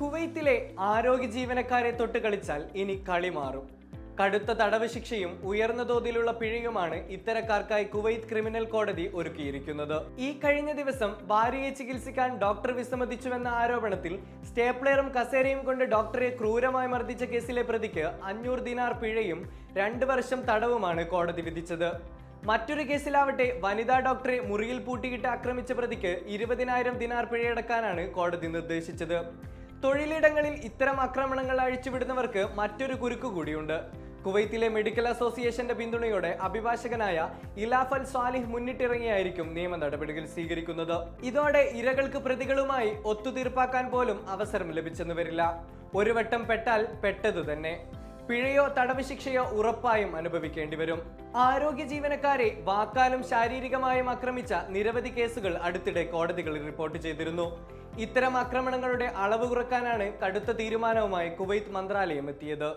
കുവൈത്തിലെ ആരോഗ്യ ജീവനക്കാരെ തൊട്ട് കളിച്ചാൽ ഇനി കളി മാറും. കടുത്ത തടവ് ശിക്ഷയും ഉയർന്ന തോതിലുള്ള പിഴയുമാണ് ഇത്തരക്കാർക്കായി കുവൈത്ത് ക്രിമിനൽ കോടതി ഒരുക്കിയിരിക്കുന്നത്. ഈ കഴിഞ്ഞ ദിവസം ഭാര്യയെ ചികിത്സിക്കാൻ ഡോക്ടർ വിസമ്മതിച്ചുവെന്ന ആരോപണത്തിൽ സ്റ്റേപ്ലറും കസേരയും കൊണ്ട് ഡോക്ടറെ ക്രൂരമായി മർദ്ദിച്ച കേസിലെ പ്രതിക്ക് അഞ്ഞൂറ് ദിനാർ പിഴയും രണ്ട് വർഷം തടവുമാണ് കോടതി വിധിച്ചത്. മറ്റൊരു കേസിലാവട്ടെ വനിതാ ഡോക്ടറെ മുറിയിൽ പൂട്ടിയിട്ട് ആക്രമിച്ച പ്രതിക്ക് ഇരുപതിനായിരം ദിനാർ പിഴയടക്കാനാണ് കോടതി നിർദ്ദേശിച്ചത്. തൊഴിലിടങ്ങളിൽ ഇത്തരം ആക്രമണങ്ങൾ അഴിച്ചുവിടുന്നവർക്ക് മറ്റൊരു കുരുക്കു കൂടിയുണ്ട്. കുവൈത്തിലെ മെഡിക്കൽ അസോസിയേഷന്റെ പിന്തുണയോടെ അഭിഭാഷകനായ ഇലാഫൽ സാലിഹ് മുന്നിട്ടിറങ്ങിയായിരിക്കും നിയമ നടപടികൾ സ്വീകരിക്കുന്നത്. ഇതോടെ ഇരകൾക്ക് പ്രതികളുമായി ഒത്തുതീർപ്പാക്കാൻ പോലും അവസരം ലഭിച്ചെന്ന് വരില്ല. ഒരു വട്ടം പെട്ടാൽ പെട്ടത് തന്നെ. പിഴയോ തടവ് ശിക്ഷയോ ഉറപ്പായും അനുഭവിക്കേണ്ടി വരും. ആരോഗ്യ ജീവനക്കാരെ വാക്കാലും ശാരീരികമായും ആക്രമിച്ച നിരവധി കേസുകൾ അടുത്തിടെ കോടതികളിൽ റിപ്പോർട്ട് ചെയ്തിരുന്നു. ഇത്തരം ആക്രമണങ്ങളുടെ അളവ് കുറക്കാനാണ് കടുത്ത തീരുമാനവുമായി കുവൈത്ത് മന്ത്രാലയം എത്തിയത്.